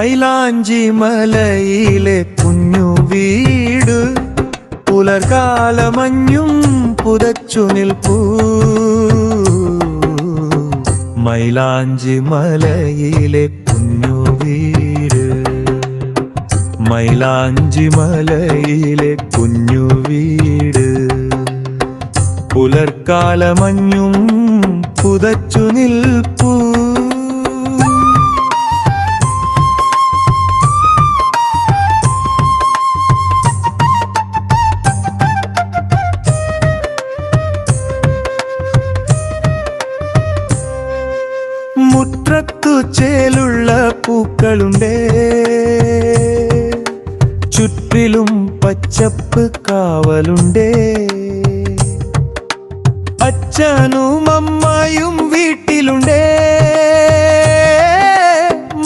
മൈലാഞ്ചി മലയിലെ കുഞ്ഞു വീട് പുലർകാലമഞ്ഞും പുതച്ചു നിൽപ്പൂ. മൈലാഞ്ചി മലയിലെ കുഞ്ഞു വീട് മൈലാഞ്ചി മലയിലെ കുഞ്ഞു വീട് പുലർക്കാലമഞ്ഞും പുതച്ചു നിൽപ്പൂ. ചേലുള്ള പൂക്കളുണ്ടേ. ചുറ്റിലും പച്ചപ്പ് കാവലുണ്ടേ. അച്ഛനും അമ്മയും വീട്ടിലുണ്ടേ.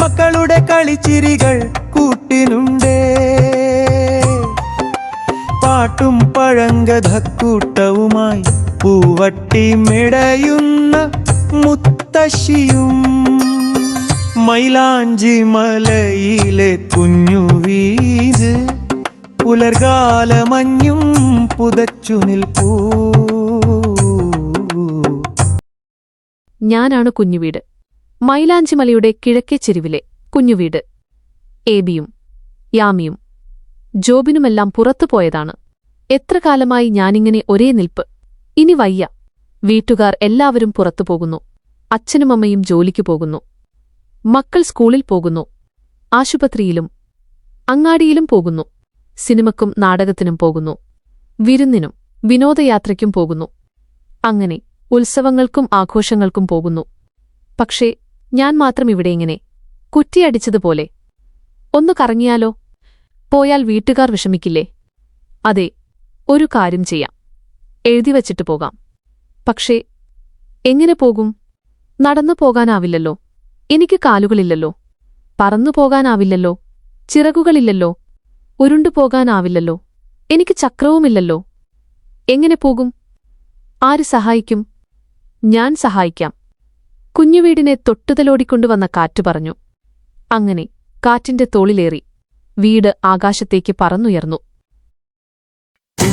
മക്കളുടെ കളിച്ചിരികൾ കൂട്ടിനുണ്ടേ പാട്ടും പഴങ്കഥക്കൂട്ടവുമായി പൂവട്ടി മെടയുന്ന മുത്തശ്ശിയും മൈലാഞ്ചി മലയിലെ കുഞ്ഞു വീത് പുലർകാലമഞ്ഞും പുതച്ചു നിൽപ്പൂ. ഞാനാണ് കുഞ്ഞുവീട് മൈലാഞ്ചിമലയുടെ കിഴക്കേ ചെരുവിലെ കുഞ്ഞുവീട് ഏബിയും യാമിയും ജോബിനുമെല്ലാം പുറത്തു പോയതാണ്. എത്ര കാലമായി ഞാനിങ്ങനെ ഒരേ നിൽപ്പ്. ഇനി വയ്യ. വീട്ടുകാർ എല്ലാവരും പുറത്തു പോകുന്നു. അച്ഛനും അമ്മയും ജോലിക്കു പോകുന്നു. മക്കൾ സ്കൂളിൽ പോകുന്നു. ആശുപത്രിയിലും അങ്ങാടിയിലും പോകുന്നു. സിനിമക്കും നാടകത്തിനും പോകുന്നു. വിരുന്നിനും വിനോദയാത്രയ്ക്കും പോകുന്നു. അങ്ങനെ ഉത്സവങ്ങൾക്കും ആഘോഷങ്ങൾക്കും പോകുന്നു. പക്ഷേ ഞാൻ മാത്രം ഇവിടെ ഇങ്ങനെ കുറ്റിയടിച്ചതുപോലെ ഒന്ന് കറങ്ങിയാലോ? പോയാൽ വീട്ടുകാർ വിഷമിക്കില്ലേ? അതെ ഒരു കാര്യം ചെയ്യാം. എഴുതിവച്ചിട്ട് പോകാം. പക്ഷേ എങ്ങനെ പോകും? നടന്നു പോകാനാവില്ലല്ലോ. എനിക്ക് കാലുകളില്ലല്ലോ. പറന്നു പോകാനാവില്ലല്ലോ. ചിറകുകളില്ലല്ലോ. ഉരുണ്ടു പോകാനാവില്ലല്ലോ. എനിക്ക് ചക്രവുമില്ലല്ലോ. എങ്ങനെ പോകും? ആര് സഹായിക്കും? ഞാൻ സഹായിക്കാം. കുഞ്ഞുവീടിനെ തൊട്ടുതലോടിക്കൊണ്ടുവന്ന കാറ്റ് പറഞ്ഞു. അങ്ങനെ കാറ്റിന്റെ തോളിലേറി. വീട് ആകാശത്തേക്ക് പറന്നുയർന്നു.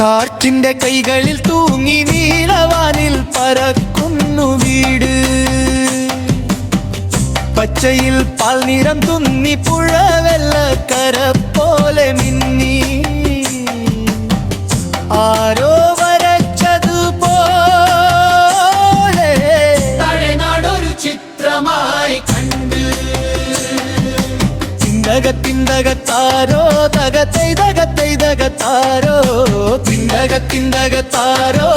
കാറ്റിന്റെ കൈകളിൽ തൂങ്ങി നീലവാനിൽ പറക്കുന്നു വീട്. പച്ചയിൽ പാൽനിറം തുന്നി പുഴവെള്ളക്കര പോലെ മിന്നി. ആരോ വരച്ചതുപോലെ തഴനാടൊരു ചിത്രമായി കണ്ട്. തകത്തൈ തകത്തൈ തകത്താരോ തിണ്ടക തിണ്ടക താരോ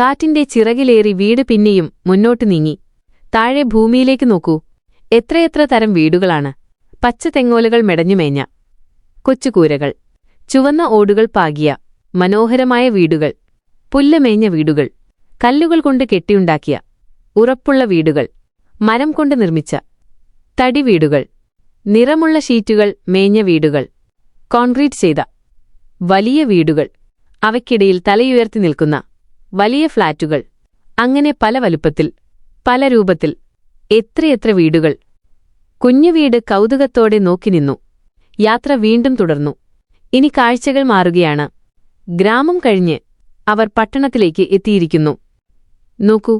കാറ്റിന്റെ ചിറകിലേറി വീട് പിന്നെയും മുന്നോട്ട് നീങ്ങി. താഴെ ഭൂമിയിലേക്ക് നോക്കൂ. എത്രയെത്ര തരം വീടുകളാണ്. പച്ച തെങ്ങോലകൾ മെടഞ്ഞുമേഞ്ഞ കൊച്ചുകൂരകൾ. ചുവന്ന ഓടുകൾ പാകിയ മനോഹരമായ വീടുകൾ. പുല്ലുമേഞ്ഞ വീടുകൾ. കല്ലുകൾ കൊണ്ട് കെട്ടിയുണ്ടാക്കിയ ഉറപ്പുള്ള വീടുകൾ. മരം കൊണ്ട് നിർമ്മിച്ച തടി വീടുകൾ. നിറമുള്ള ഷീറ്റുകൾ മേഞ്ഞ വീടുകൾ. കോൺക്രീറ്റ് ചെയ്ത വലിയ വീടുകൾ. അവയ്ക്കിടയിൽ തലയുയർത്തി നിൽക്കുന്ന വലിയ ഫ്ളാറ്റുകൾ. അങ്ങനെ പല വലുപ്പത്തിൽ പല രൂപത്തിൽ എത്രയെത്ര വീടുകൾ. കുഞ്ഞുവീട് കൗതുകത്തോടെ നോക്കി നിന്നു. യാത്ര വീണ്ടും തുടർന്നു. ഇനി കാഴ്ചകൾ മാറുകയാണ്. ഗ്രാമം കഴിഞ്ഞ് അവർ പട്ടണത്തിലേക്ക് എത്തിയിരിക്കുന്നു. നോക്കൂ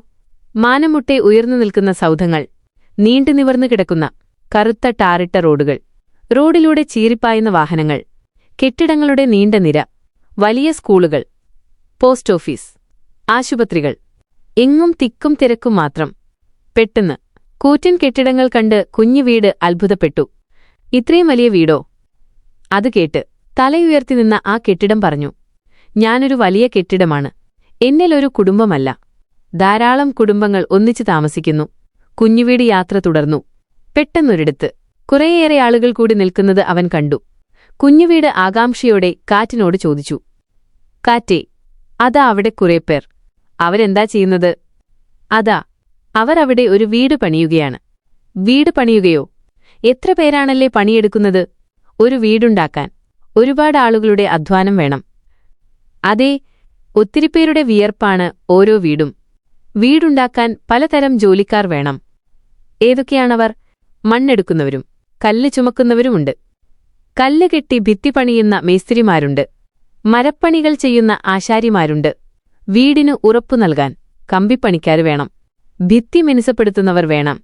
മാനമുട്ടെ ഉയർന്നു നിൽക്കുന്ന സൗധങ്ങൾ നീണ്ടു നിവർന്നു കിടക്കുന്ന കറുത്ത ടാറിട്ട റോഡുകൾ റോഡിലൂടെ ചീറിപ്പായുന്ന വാഹനങ്ങൾ കെട്ടിടങ്ങളുടെ നീണ്ട നിര വലിയ സ്കൂളുകൾ പോസ്റ്റ് ഓഫീസ് ആശുപത്രികൾ എങ്ങും തിക്കും തിരക്കും മാത്രം. പെട്ടെന്ന് കൂറ്റൻ കെട്ടിടങ്ങൾ കണ്ട് കുഞ്ഞു വീട് അത്ഭുതപ്പെട്ടു. ഇത്രയും വലിയ വീടോ? അത് കേട്ട് തലയുയർത്തി നിന്ന ആ കെട്ടിടം പറഞ്ഞു ഞാനൊരു വലിയ കെട്ടിടമാണ്. എന്നിലൊരു കുടുംബമല്ല. ധാരാളം കുടുംബങ്ങൾ ഒന്നിച്ചു താമസിക്കുന്നു. കുഞ്ഞുവീട് യാത്ര തുടർന്നു. പെട്ടെന്നൊരിടത്ത്. കുറേയേറെ ആളുകൾ കൂടി നിൽക്കുന്നത് അവൻ കണ്ടു. കുഞ്ഞുവീട് ആകാംക്ഷയോടെ കാറ്റിനോട് ചോദിച്ചു. കാറ്റേ അതാ അവിടെ കുറേ പേർ. അവരെന്താ ചെയ്യുന്നത്? അതാ അവരവിടെ ഒരു വീട് പണിയുകയാണ്. വീട് പണിയുകയോ? എത്ര പേരാണല്ലേ പണിയെടുക്കുന്നത്? ഒരു വീടുണ്ടാക്കാൻ. ഒരുപാട് ആളുകളുടെ അധ്വാനം വേണം. അതെ ഒത്തിരി പേരുടെ വിയർപ്പാണ് ഓരോ വീടും. വീടുണ്ടാക്കാൻ പലതരം ജോലിക്കാർ വേണം. ഏതൊക്കെയാണവർ? മണ്ണെടുക്കുന്നവരും കല്ല് ചുമക്കുന്നവരുമുണ്ട്. കല്ല് കെട്ടി ഭിത്തി പണിയുന്ന മേസ്തിരിമാരുണ്ട്. മരപ്പണികൾ ചെയ്യുന്ന ആശാരിമാരുണ്ട്. വീടിന് ഉറപ്പു നൽകാൻ കമ്പിപ്പണിക്കാർ വേണം. ഭിത്തി മിനുസപ്പെടുത്തുന്നവർ വേണം.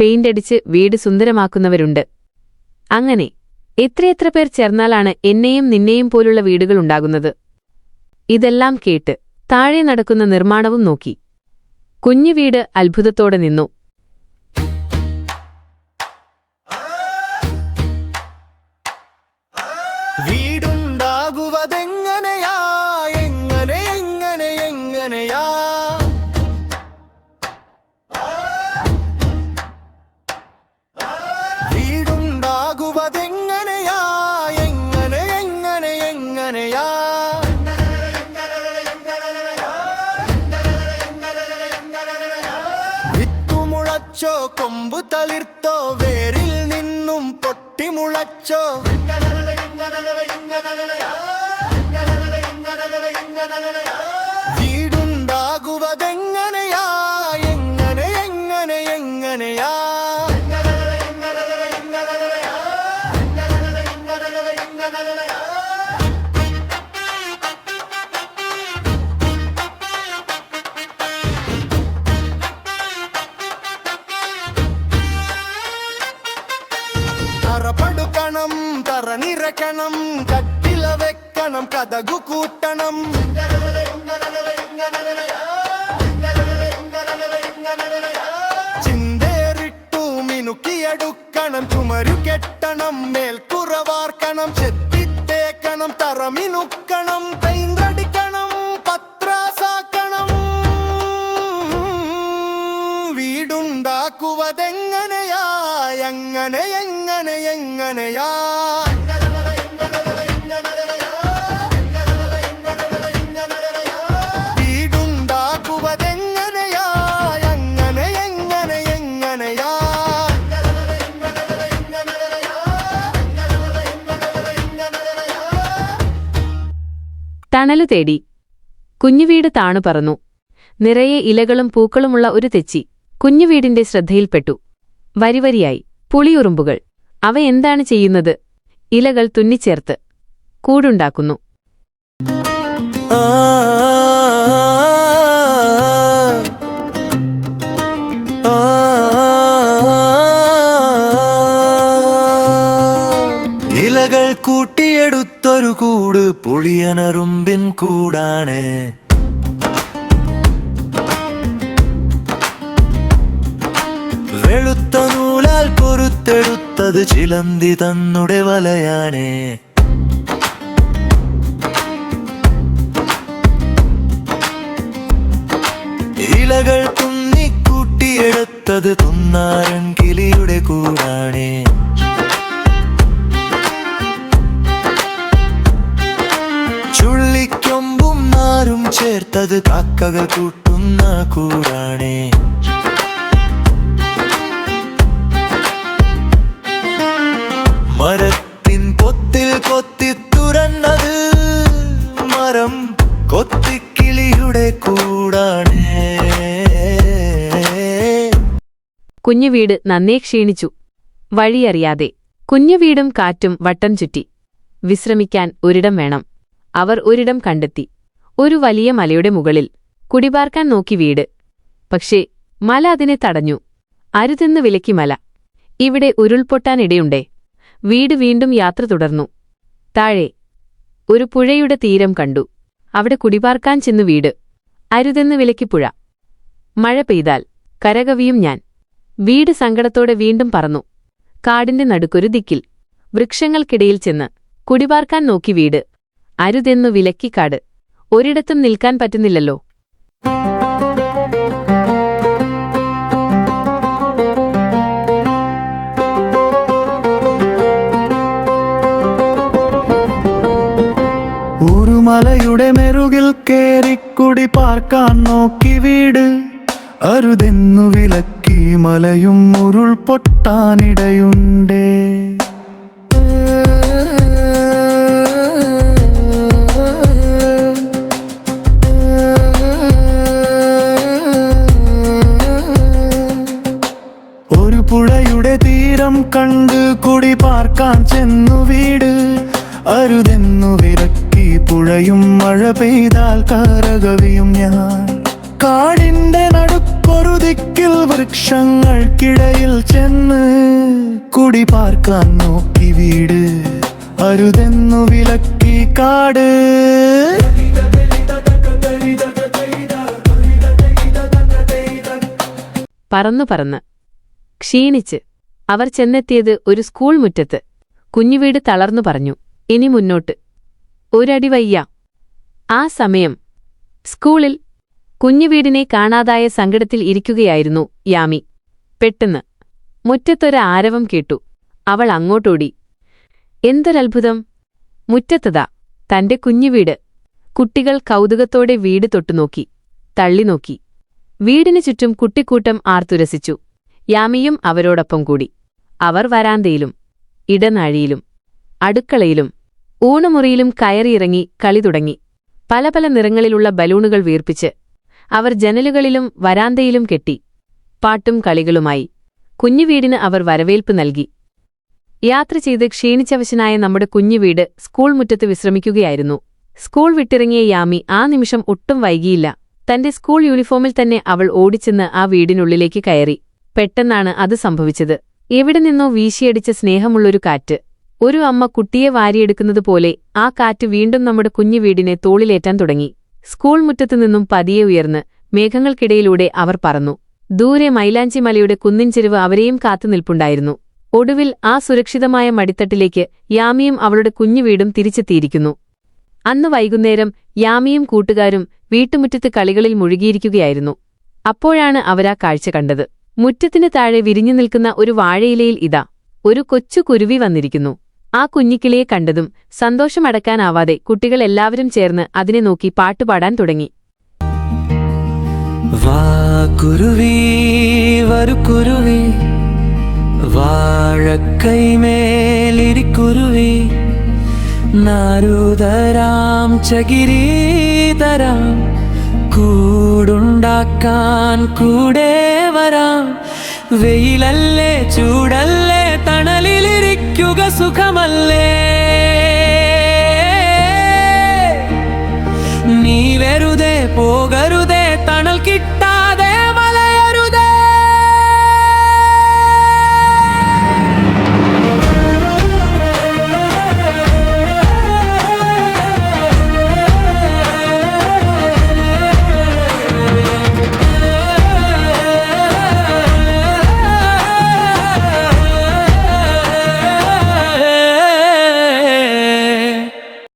പെയിന്റടിച്ച് വീട് സുന്ദരമാക്കുന്നവരുണ്ട്. അങ്ങനെ എത്രയെത്ര പേർ ചേർന്നാലാണ് എന്നെയും നിന്നെയും പോലുള്ള വീടുകളുണ്ടാകുന്നത് ഇതെല്ലാം കേട്ട് താഴെ നടക്കുന്ന നിർമ്മാണവും നോക്കി. കുഞ്ഞു വീട് അത്ഭുതത്തോടെ നിന്നു. വീടുണ്ടാകുവതെങ്ങനെയാ വിത്തുമുളച്ചോ കൊമ്പു തളിർത്തോ വേരിൽ നിന്നും പൊട്ടിമുളച്ചോ വീടുണ്ടാകുവതെങ്ങനെയാ നിറക്കണം കട്ടില വെക്കണം കഥകു കൂട്ടണം. ചിന്തേറിട്ടു മിനുക്കിയെടുക്കണം ചുമരു കെട്ടണം മേൽക്കുറവാർക്കണം ചെത്തിത്തേക്കണം തറ മിനുക്കണം പെയിന്റടിക്കണം പത്രാസാക്കണം. വീടുണ്ടാക്കുവതെങ്ങനെയാ എങ്ങനെ എങ്ങനെ എങ്ങനെയാ? തണലു തേടി. കുഞ്ഞുവീട് താണു പറന്നു. നിറയെ ഇലകളും പൂക്കളുമുള്ള ഒരു തെച്ചി കുഞ്ഞുവീടിന്റെ ശ്രദ്ധയിൽപ്പെട്ടു. വരിവരിയായി. പുളിയുറുമ്പുകൾ. അവ എന്താണ് ചെയ്യുന്നത്? ഇലകൾ തുന്നിച്ചേർത്ത്. കൂടുണ്ടാക്കുന്നു. ആ ഇലകൾ കൂട്ടിയെടുത്തൊരു കൂട് പുളിയനറുമ്പിൻ കൂടാണ്. വെളുത്ത നൂലാൽ പൊറുത്തെടുത്തത് ചിലന്തി തന്നുടെ വലയാണ്. ഇലകൾ തുന്നിക്കൂട്ടിയെടുത്തത് തുന്നാരൻ കിളിയുടെ കൂടാണ്. നാരും ചേർത്തത് കാക്കകൾ കൂട്ടുന്ന കൂടാണേ. മരത്തിൻ പൊത്തിൽ കൊത്തി തുറന്നത് മരം കൊത്തിക്കിളിയുടെ കൂടാണ്. കുഞ്ഞുവീട് നന്നേ ക്ഷീണിച്ചു. വഴിയറിയാതെ കുഞ്ഞുവീടും കാറ്റും വട്ടം ചുറ്റി. വിശ്രമിക്കാൻ ഒരിടം വേണം. അവർ ഒരിടം കണ്ടെത്തി. ഒരു വലിയ മലയുടെ മുകളിൽ കുടിപാർക്കാൻ നോക്കി വീട്. പക്ഷേ മല അതിനെ തടഞ്ഞു. അരുതെന്ന് വിലക്കി മല. ഇവിടെ ഉരുൾപൊട്ടാനിടയുണ്ടേ വീട് വീണ്ടും യാത്ര തുടർന്നു. താഴെ ഒരു പുഴയുടെ തീരം കണ്ടു. അവിടെ കുടിപാർക്കാൻ ചെന്നു വീട്. അരുതെന്ന് വിലക്കി പുഴ. മഴ പെയ്താൽ കരകവിയും ഞാൻ. വീട് സങ്കടത്തോടെ വീണ്ടും പറന്നു. കാടിന്റെ നടുക്കൊരു ദിക്കിൽ വൃക്ഷങ്ങൾക്കിടയിൽ ചെന്ന് കുടിപാർക്കാൻ നോക്കി വീട്. അരുതെന്നു വിലക്കി കാട്. ഒരിടത്തും നിൽക്കാൻ പറ്റുന്നില്ലല്ലോ. മലയുടെ മെരുകിൽ കേറിക്കുടി പാർക്കാൻ നോക്കി വീട്. അരുതെന്നു വിലക്കി മലയും ഉരുൾ പൊട്ടാനിടയുണ്ടേ പുഴയുടെ തീരം കണ്ട് കുടി പാർക്കാൻ ചെന്നു വീട്. അരുതെന്നു വിറക്കി പുഴയും മഴ പെയ്താൽ കരകവിയും ഞാൻ. കാടിന്റെ നടുക്കൊരു ദിക്കിൽ വൃക്ഷങ്ങൾക്കിടയിൽ ചെന്ന് കുടി പാർക്കാൻ നോക്കി വീട്. അരുതെന്നു വിലക്കി കാട്. പറന്നു പറന്ന് ക്ഷീണിച്ച്. അവർ ചെന്നെത്തിയത് ഒരു സ്കൂൾ മുറ്റത്ത്. കുഞ്ഞുവീട് തളർന്നു പറഞ്ഞു. ഇനി മുന്നോട്ട്. ഒരടി വയ്യ. ആ സമയം സ്കൂളിൽ കുഞ്ഞുവീടിനെ കാണാതായ സങ്കടത്തിൽ ഇരിക്കുകയായിരുന്നു യാമി. പെട്ടെന്ന് മുറ്റത്തൊരു ആരവം കേട്ടു. അവൾ അങ്ങോട്ടോടി. എന്തൊരത്ഭുതം. മുറ്റത്തതാ. തന്റെ കുഞ്ഞുവീട്. കുട്ടികൾ കൗതുകത്തോടെ വീട് തൊട്ടുനോക്കി. തള്ളിനോക്കി. വീടിനു ചുറ്റും കുട്ടിക്കൂട്ടം ആർത്തുരസിച്ചു. യാമിയും അവരോടൊപ്പം കൂടി. അവർ വരാന്തയിലും ഇടനാഴിയിലും അടുക്കളയിലും ഊണുമുറിയിലും കയറിയിറങ്ങി കളി തുടങ്ങി. പല പല നിറങ്ങളിലുള്ള ബലൂണുകൾ വീർപ്പിച്ച് അവർ ജനലുകളിലും വരാന്തയിലും കെട്ടി. പാട്ടും കളികളുമായി കുഞ്ഞുവീടിന് അവർ വരവേൽപ്പ് നൽകി. യാത്ര ചെയ്ത് ക്ഷീണിച്ചവശനായ നമ്മുടെ കുഞ്ഞുവീട് സ്കൂൾ മുറ്റത്ത് വിശ്രമിക്കുകയായിരുന്നു. സ്കൂൾ വിട്ടിറങ്ങിയ യാമി ആ നിമിഷം ഒട്ടും വൈകിയില്ല. തന്റെ സ്കൂൾ യൂണിഫോമിൽ തന്നെ അവൾ ഓടിച്ചെന്ന് ആ വീടിനുള്ളിലേക്ക് കയറി. പെട്ടെന്നാണ് അത് സംഭവിച്ചത്. എവിടെ നിന്നോ വീശിയടിച്ച സ്നേഹമുള്ളൊരു കാറ്റ്. ഒരു അമ്മ കുട്ടിയെ വാരിയെടുക്കുന്നത് പോലെ ആ കാറ്റ് വീണ്ടും നമ്മുടെ കുഞ്ഞു വീടിനെ തോളിലേറ്റാൻ തുടങ്ങി. സ്കൂൾ മുറ്റത്തു നിന്നും പതിയെ ഉയർന്ന് മേഘങ്ങൾക്കിടയിലൂടെ അവർ പറന്നു. ദൂരെ മൈലാഞ്ചി മലയുടെ കുന്നിൻ ചെരുവ് അവരെയും കാത്തുനിൽപ്പുണ്ടായിരുന്നു ഒടുവിൽ ആ സുരക്ഷിതമായ മടിത്തട്ടിലേക്ക് യാമിയും അവളുടെ കുഞ്ഞു വീടും തിരിച്ചെത്തിയിരിക്കുന്നു. അന്ന് വൈകുന്നേരം യാമിയും കൂട്ടുകാരും വീട്ടുമുറ്റത്ത് കളികളിൽ മുഴുകിയിരിക്കുകയായിരുന്നു. അപ്പോഴാണ് അവരാ കാഴ്ച കണ്ടത്. മുറ്റത്തിന് താഴെ വിരിഞ്ഞു നിൽക്കുന്ന ഒരു വാഴയിലയിൽ ഇതാ ഒരു കൊച്ചു കുരുവി വന്നിരിക്കുന്നു. ആ കുഞ്ഞിക്കിളിയെ കണ്ടതും സന്തോഷമടക്കാനാവാതെ കുട്ടികൾ എല്ലാവരും ചേർന്ന് അതിനെ നോക്കി പാട്ടുപാടാൻ തുടങ്ങി. വാ കുരുവി കുരുവി. ചകിരീതരാം കൂടുണ്ടാക്കാൻ കൂടെ വരാം. വെയിലല്ലേ ചൂടല്ലേ തണലിലിരിക്കുക സുഖമല്ലേ? നീ വെറുതെ പോകരുതേ തണൽ കിട്ട